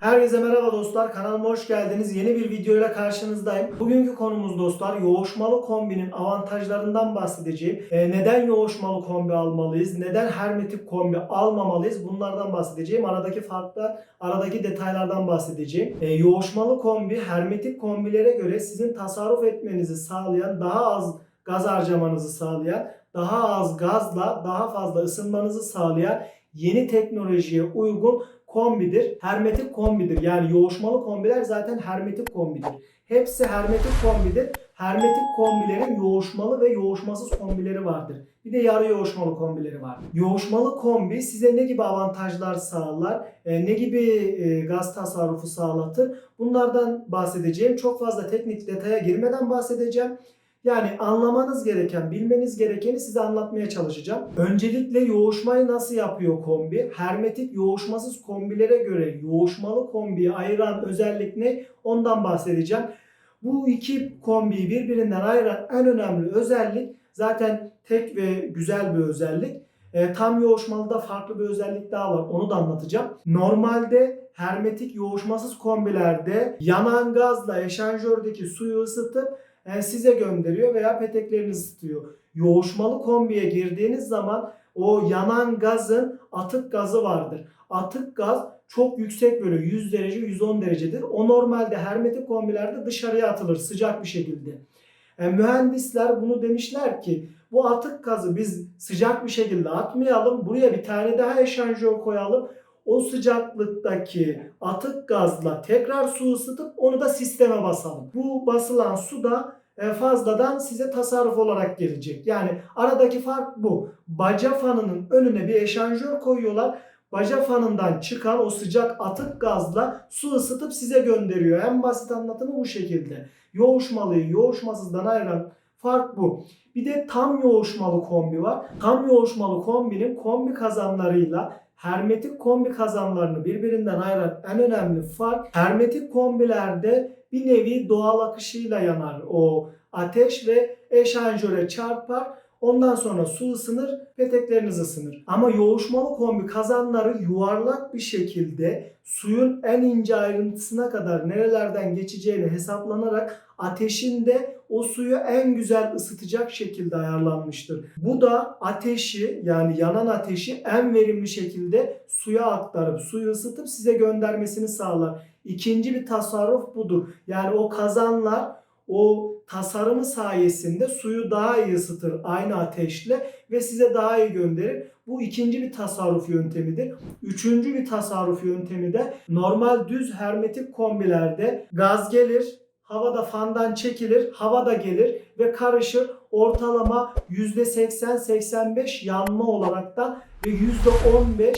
Herkese merhaba dostlar. Kanalıma hoş geldiniz. Yeni bir videoyla karşınızdayım. Bugünkü konumuz dostlar yoğuşmalı kombinin avantajlarından bahsedeceğim. Ee, neden yoğuşmalı kombi almalıyız? Neden hermetik kombi almamalıyız? Bunlardan bahsedeceğim. Aradaki farklar, aradaki detaylardan bahsedeceğim. Ee, yoğuşmalı kombi hermetik kombilere göre sizin tasarruf etmenizi sağlayan, daha az gaz harcamanızı sağlayan, daha az gazla daha fazla ısınmanızı sağlayan yeni teknolojiye uygun kombidir. Hermetik kombidir. Yani yoğuşmalı kombiler zaten hermetik kombidir. Hepsi hermetik kombidir. Hermetik kombilerin yoğuşmalı ve yoğuşmasız kombileri vardır. Bir de yarı yoğuşmalı kombileri var. Yoğuşmalı kombi size ne gibi avantajlar sağlar? e, ne gibi e, gaz tasarrufu sağlatır? Bunlardan bahsedeceğim. Çok fazla teknik detaya girmeden bahsedeceğim. Yani anlamanız gereken, bilmeniz gerekeni size anlatmaya çalışacağım. Öncelikle yoğuşmayı nasıl yapıyor kombi? Hermetik yoğuşmasız kombilere göre yoğuşmalı kombiyi ayıran özellik ne? Ondan bahsedeceğim. Bu iki kombiyi birbirinden ayıran en önemli özellik zaten tek ve güzel bir özellik. E, tam yoğuşmalıda farklı bir özellik daha var. Onu da anlatacağım. Normalde hermetik yoğuşmasız kombilerde yanan gazla eşanjördeki suyu ısıtıp size gönderiyor veya peteklerini ısıtıyor. Yoğuşmalı kombiye girdiğiniz zaman o yanan gazın atık gazı vardır. Atık gaz çok yüksek böyle 100 derece 110 derecedir. O normalde hermetik kombilerde dışarıya atılır sıcak bir şekilde. E, mühendisler bunu demişler ki bu atık gazı biz sıcak bir şekilde atmayalım. Buraya bir tane daha eşanjör koyalım. O sıcaklıktaki atık gazla tekrar su ısıtıp onu da sisteme basalım. Bu basılan su da e, fazladan size tasarruf olarak gelecek. Yani aradaki fark bu. Baca fanının önüne bir eşanjör koyuyorlar. Baca fanından çıkan o sıcak atık gazla su ısıtıp size gönderiyor. En basit anlatımı bu şekilde. Yoğuşmalıyı yoğuşmasızdan ayıran fark bu. Bir de tam yoğuşmalı kombi var. Tam yoğuşmalı kombinin kombi kazanlarıyla hermetik kombi kazanlarını birbirinden ayıran en önemli fark hermetik kombilerde bir nevi doğal akışıyla yanar o ateş ve eşanjöre çarpar. Ondan sonra su ısınır, petekleriniz ısınır. Ama yoğuşmalı kombi kazanları yuvarlak bir şekilde suyun en ince ayrıntısına kadar nerelerden geçeceğini hesaplanarak ateşin de o suyu en güzel ısıtacak şekilde ayarlanmıştır. Bu da ateşi yani yanan ateşi en verimli şekilde suya aktarıp suyu ısıtıp size göndermesini sağlar. İkinci bir tasarruf budur. Yani o kazanlar o tasarımı sayesinde suyu daha iyi ısıtır aynı ateşle ve size daha iyi gönderir. Bu ikinci bir tasarruf yöntemidir. Üçüncü bir tasarruf yöntemi de normal düz hermetik kombilerde gaz gelir, havada fandan çekilir, hava da gelir ve karışır. Ortalama %80-85 yanma olaraktan ve %15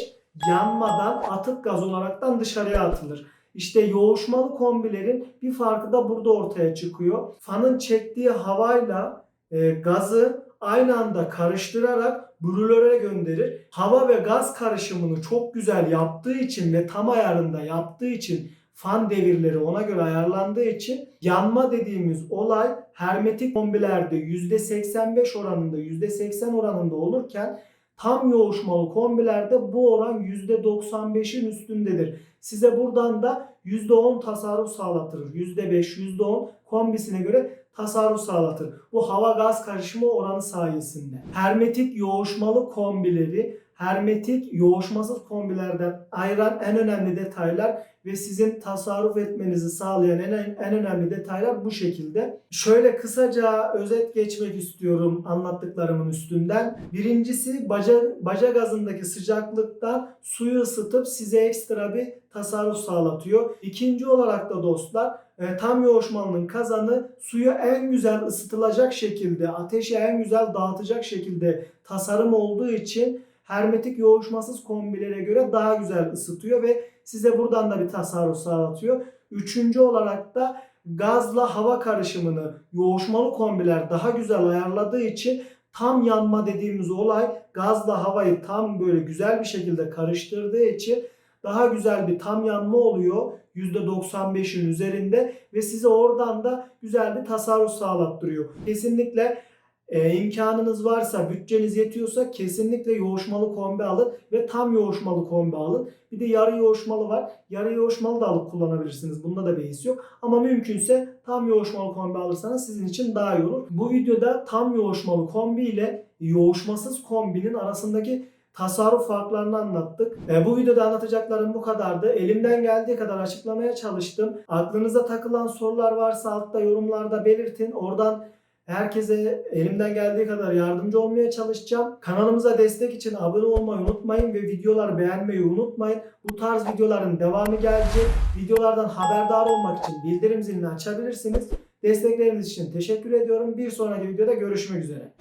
yanmadan atık gaz olaraktan dışarıya atılır. İşte yoğuşmalı kombilerin bir farkı da burada ortaya çıkıyor. Fanın çektiği havayla e, gazı aynı anda karıştırarak brülöre gönderir. Hava ve gaz karışımını çok güzel yaptığı için ve tam ayarında yaptığı için fan devirleri ona göre ayarlandığı için yanma dediğimiz olay hermetik kombilerde %85 oranında %80 oranında olurken tam yoğuşmalı kombilerde bu oran %95'in üstündedir. Size buradan da %10 tasarruf sağlatır. %5, %10 kombisine göre tasarruf sağlatır. Bu hava gaz karışımı oranı sayesinde. Hermetik yoğuşmalı kombileri hermetik yoğuşmasız kombilerden ayıran en önemli detaylar ve sizin tasarruf etmenizi sağlayan en, en önemli detaylar bu şekilde. Şöyle kısaca özet geçmek istiyorum anlattıklarımın üstünden. Birincisi baca, baca gazındaki sıcaklıktan suyu ısıtıp size ekstra bir tasarruf sağlatıyor. İkinci olarak da dostlar e, tam yoğuşmalının kazanı suyu en güzel ısıtılacak şekilde, ateşi en güzel dağıtacak şekilde tasarım olduğu için hermetik yoğuşmasız kombilere göre daha güzel ısıtıyor ve size buradan da bir tasarruf sağlatıyor. Üçüncü olarak da gazla hava karışımını yoğuşmalı kombiler daha güzel ayarladığı için tam yanma dediğimiz olay gazla havayı tam böyle güzel bir şekilde karıştırdığı için daha güzel bir tam yanma oluyor. %95'in üzerinde ve size oradan da güzel bir tasarruf sağlattırıyor. Kesinlikle e, imkanınız varsa, bütçeniz yetiyorsa kesinlikle yoğuşmalı kombi alın ve tam yoğuşmalı kombi alın. Bir de yarı yoğuşmalı var. Yarı yoğuşmalı da alıp kullanabilirsiniz. Bunda da beis yok. Ama mümkünse tam yoğuşmalı kombi alırsanız sizin için daha iyi olur. Bu videoda tam yoğuşmalı kombi ile yoğuşmasız kombinin arasındaki tasarruf farklarını anlattık. E, bu videoda anlatacaklarım bu kadardı. Elimden geldiği kadar açıklamaya çalıştım. Aklınıza takılan sorular varsa altta yorumlarda belirtin. Oradan herkese elimden geldiği kadar yardımcı olmaya çalışacağım. Kanalımıza destek için abone olmayı unutmayın ve videoları beğenmeyi unutmayın. Bu tarz videoların devamı gelecek. Videolardan haberdar olmak için bildirim zilini açabilirsiniz. Destekleriniz için teşekkür ediyorum. Bir sonraki videoda görüşmek üzere.